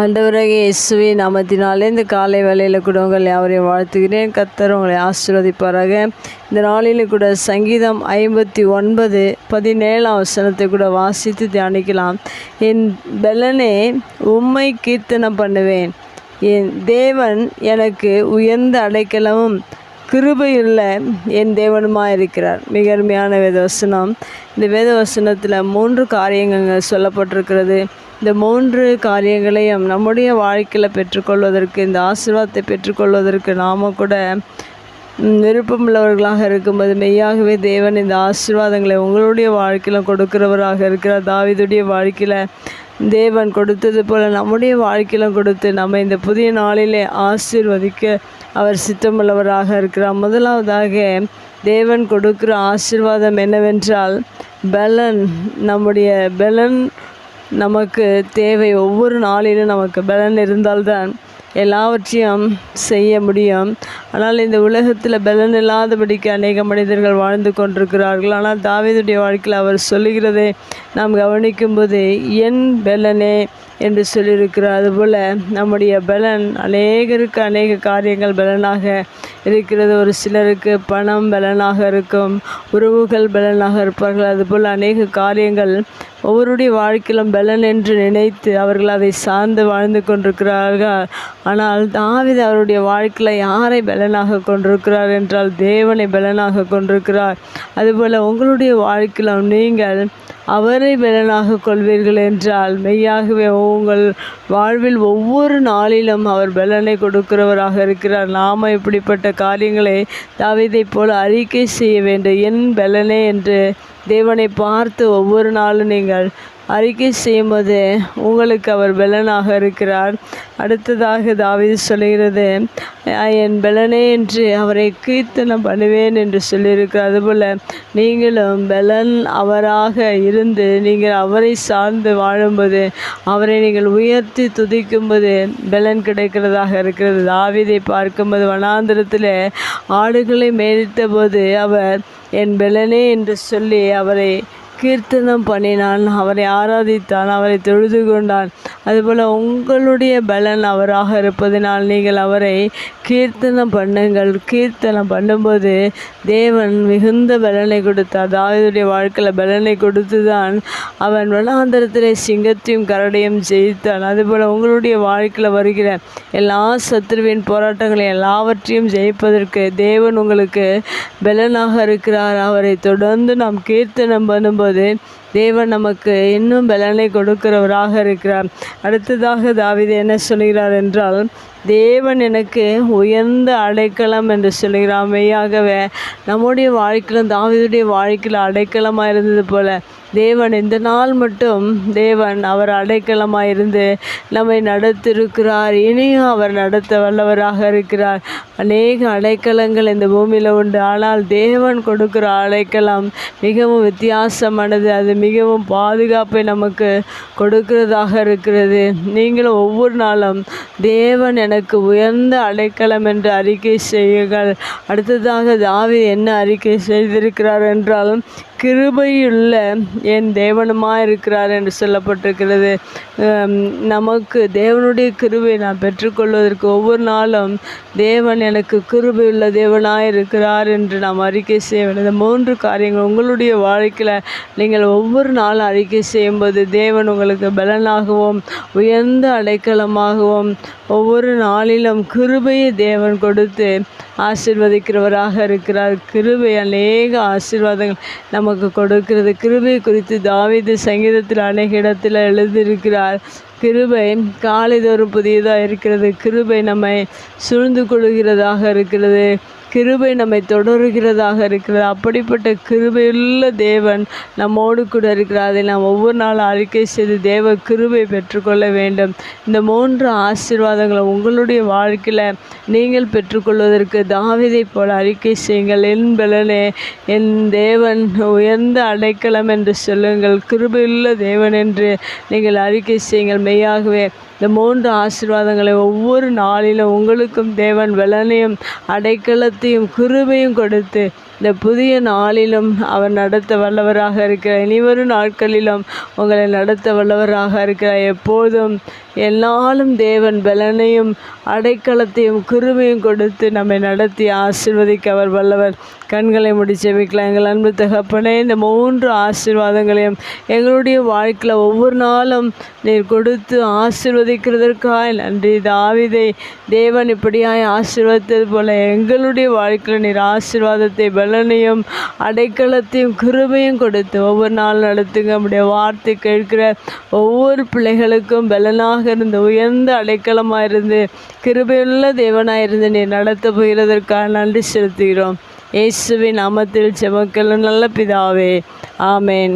ஆண்டவராகிய இயேசுவே நாமத்தினாலே இந்த காலை வேலையில் கூட உங்களை யாவரையும் வாழ்த்துகிறேன். கத்தர் உங்களை ஆசீர்வதிப்பாராக. இந்த நாளில் கூட சங்கீதம் ஐம்பத்தி ஒன்பது பதினேழாம் வசனத்தை கூட வாசித்து தியானிக்கலாம். என் பலனே உம்மை கீர்த்தனம் பண்ணுவேன். என் தேவன் எனக்கு உயர்ந்த அடைக்கலமும் கிருபையுள்ள என் தேவனுமாக இருக்கிறார் மிக அருமையான வேதவசனம். இந்த வேதவசனத்தில் மூன்று காரியங்கள் சொல்லப்பட்டிருக்கிறது. இந்த மூன்று காரியங்களையும் நம்முடைய வாழ்க்கையில் பெற்றுக்கொள்வதற்கு இந்த ஆசீர்வாதத்தை பெற்றுக்கொள்வதற்கு நாம் கூட விருப்பமுள்ளவர்களாக இருக்கும்போது மெய்யாகவே தேவன் இந்த ஆசீர்வாதங்களை உங்களுடைய வாழ்க்கையில் கொடுக்கிறவராக இருக்கிறார். தாவிதுடைய வாழ்க்கையில் தேவன் கொடுத்தது போல் நம்முடைய வாழ்க்கையிலும் கொடுத்து நம்ம இந்த புதிய நாளிலே ஆசீர்வதிக்க அவர் சித்தமுள்ளவராக இருக்கிறார். முதலாவதாக தேவன் கொடுக்கிற ஆசீர்வாதம் என்னவென்றால் பலன் நம்முடைய பலன் நமக்கு தேவை ஒவ்வொரு நாளிலும் நமக்கு பலன் இருந்தால்தான் எல்லாவற்றையும் செய்ய முடியும். ஆனால் இந்த உலகத்தில் பலன் இல்லாதபடிக்கு அநேக மனிதர்கள் வாழ்ந்து கொண்டிருக்கிறார்கள். ஆனால் தாவீதுடைய வாழ்க்கையில் அவர் சொல்லுகிறதை நாம் கவனிக்கும்போது என் பலனே என்று சொல்லியிருக்கிறார். அதுபோல் நம்முடைய பலன் அநேகருக்கு அநேக காரியங்கள் பலனாக இருக்கிறது. ஒரு சிலருக்கு பணம் பலனாக இருக்கும் உறவுகள் பலனாக இருப்பார்கள். அதுபோல் அநேக காரியங்கள் ஒவ்வொருடைய வாழ்க்கையிலும் பலன் என்று நினைத்து அவர்கள் அதை சார்ந்து வாழ்ந்து கொண்டிருக்கிறார்கள். ஆனால் தாவித அவருடைய வாழ்க்கையில் யாரை பலனாக கொண்டிருக்கிறார் என்றால் தேவனை பலனாக கொண்டிருக்கிறார். அதுபோல் உங்களுடைய வாழ்க்கையிலும் நீங்கள் அவரை பலனாக கொள்வீர்கள் என்றால் மெய்யாகவே உங்கள் வாழ்வில் ஒவ்வொரு நாளிலும் அவர் பலனை கொடுக்கிறவராக இருக்கிறார். நாம் இப்படிப்பட்ட காரியங்களை தாவீதைப் போல அறிக்கை செய்ய வேண்டும். என் பலனே என்று தேவனை பார்த்து ஒவ்வொரு நாளும் நீங்கள் அறிக்கை செய்யும்போது உங்களுக்கு அவர் பலனாக இருக்கிறார். அடுத்ததாக தாவிது சொல்கிறது என் பலனே என்று அவரை கீர்த்தனம் பண்ணுவேன் என்று சொல்லியிருக்கிறார். அதுபோல் நீங்களும் பலன் அவராக இருந்து நீங்கள் அவரை சார்ந்து வாழும்போது அவரை நீங்கள் உயர்த்தி துதிக்கும்போது பலன் கிடைக்கிறதாக இருக்கிறது. தாவிதை பார்க்கும்போது வனாந்திரத்தில் ஆடுகளை மேய்த்த போது அவர் என் பலனே என்று சொல்லி அவரை கீர்த்தனம் பண்ணினான் அவரை ஆராதித்தான் அவரை தொழுது கொண்டான். அதுபோல் உங்களுடைய பலன் அவராக இருப்பதனால் நீங்கள் அவரை கீர்த்தனம் பண்ணுங்கள். கீர்த்தனம் பண்ணும்போது தேவன் மிகுந்த பலனை கொடுத்தார். தாவீதுடைய வாழ்க்கையில் பலனை கொடுத்து தான் அவன் வனாந்தரத்திலே சிங்கத்தையும் கரடையும் ஜெயித்தான். அதுபோல் உங்களுடைய வாழ்க்கையில் வருகிற எல்லா சத்ருவின் போராட்டங்களை எல்லாவற்றையும் ஜெயிப்பதற்கு தேவன் உங்களுக்கு பலனாக இருக்கிறார். அவரை தொடர்ந்து நாம் கீர்த்தனம் பண்ணும்போது தேவன் நமக்கு இன்னும் பலனை கொடுக்கிறவராக இருக்கிறார். அடுத்ததாக தாவீது என்ன சொல்கிறார் என்றால் தேவன் எனக்கு உயர்ந்த அடைக்கலம் என்று சொல்கிறார் மெய்யாகவே நம்முடைய வாழ்க்கையிலும் தாவிதுடைய வாழ்க்கையில் அடைக்கலமாக இருந்தது போல தேவன் இந்த நாள் மட்டும் தேவன் அவர் அடைக்கலமாக இருந்து நம்மை நடத்திருக்கிறார். இனியும் அவர் நடத்த வல்லவராக இருக்கிறார். அநேக அடைக்கலங்கள் இந்த பூமியில் உண்டு. ஆனால் தேவன் கொடுக்கிற அடைக்கலம் மிகவும் வித்தியாசமானது. அது மிகவும் பாதுகாப்பை நமக்கு கொடுக்கிறதாக இருக்கிறது. நீங்களும் ஒவ்வொரு நாளும் தேவன் எனக்கு உயர்ந்த அடைக்கலம் என்று அறிக்கை செய்யுங்கள். அடுத்ததாக தாவி என்ன அறிக்கை செய்திருக்கிறார் என்றால் கிருபையுள்ள என் தேவனுமாக இருக்கிறார் என்று சொல்லப்பட்டிருக்கிறது. நமக்கு தேவனுடைய கிருபை நான் பெற்றுக்கொள்வதற்கு ஒவ்வொரு நாளும் தேவன் எனக்கு கிருபையுள்ள தேவனாக இருக்கிறார் என்று நாம் அறிக்கை செய்ய வேண்டும். இந்த மூன்று காரியங்கள் உங்களுடைய வாழ்க்கையில் நீங்கள் ஒவ்வொரு நாளும் அறிக்கை செய்யும்போது தேவன் உங்களுக்கு பலனாகவும் உயர்ந்த அடைக்கலமாகவும் ஒவ்வொரு நாளிலும் கிருபையை தேவன் கொடுத்து ஆசிர்வதிக்கிறவராக இருக்கிறார். கிருபை அநேக ஆசீர்வாதங்கள் நம்ம நமக்கு கொடுக்கிறது. கிருபை குறித்து தாவித சங்கீதத்தில் அநேக இடத்தில் எழுதியிருக்கிறார். கிருபை காலைதோறும் புதியதாக இருக்கிறது. கிருபை நம்மை சூழ்ந்து கொள்கிறதாக இருக்கிறது. கிருபை நம்மை தொடருகிறதாக இருக்கிறது. அப்படிப்பட்ட கிருபையுள்ள தேவன் நம்மோடு கூட இருக்கிறார். அதை நாம் ஒவ்வொரு நாளும் அறிக்கை செய்து தேவ கிருபை பெற்றுக்கொள்ள வேண்டும். இந்த மூன்று ஆசீர்வாதங்களை உங்களுடைய வாழ்க்கையில் நீங்கள் பெற்றுக்கொள்வதற்கு தாவிதை போல அறிக்கை செய்யுங்கள். என் பலனே என் தேவன் உயர்ந்த அடைக்கலம் என்று சொல்லுங்கள். கிருபையுள்ள தேவன் என்று நீங்கள் அறிக்கை செய்யுங்கள். மெய்யாகவே இந்த மூன்று ஆசீர்வாதங்களை ஒவ்வொரு நாளிலும் உங்களுக்கும் தேவன் வெள்ளனையும் அடைக்கலத்தையும் கிருபையும் கொடுத்து இந்த புதிய நாளிலும் அவர் நடத்த வல்லவராக இருக்கிறார். இனிவரும் நாட்களிலும் உங்களை நடத்த வல்லவராக இருக்கிறார். எப்போதும் எல்லாலும் தேவன் பலனையும் அடைக்கலத்தையும் குருமையும் கொடுத்து நம்மை நடத்தி ஆசிர்வதிக்க அவர் வல்லவர். கண்களை முடி செவிக்கலாம் எங்கள் அன்பு தகப்பனே இந்த மூன்று ஆசீர்வாதங்களையும் எங்களுடைய வாழ்க்கையில் ஒவ்வொரு நாளும் நீர் கொடுத்து ஆசிர்வதிக்கிறதற்காய் நன்றி. தாவிதை தேவன் இப்படியாய் ஆசிர்வதித்தது போல எங்களுடைய வாழ்க்கையில் நீர் ஆசிர்வாதத்தை பல பலனையும் அடைக்கலத்தையும் கிருபையும் கொடுத்து ஒவ்வொரு நாள் நடத்துங்க. நம்முடைய வார்த்தை கேட்கிற ஒவ்வொரு பிள்ளைகளுக்கும் பலனாக இருந்து உயர்ந்த அடைக்கலமாக இருந்து கிருபையுள்ள தேவனாக இருந்து நீ நடத்த போகிறதற்காக நன்றி செலுத்துகிறோம். இயேசுவின் நாமத்தில் செமக்கல் நல்ல பிதாவே ஆமேன்.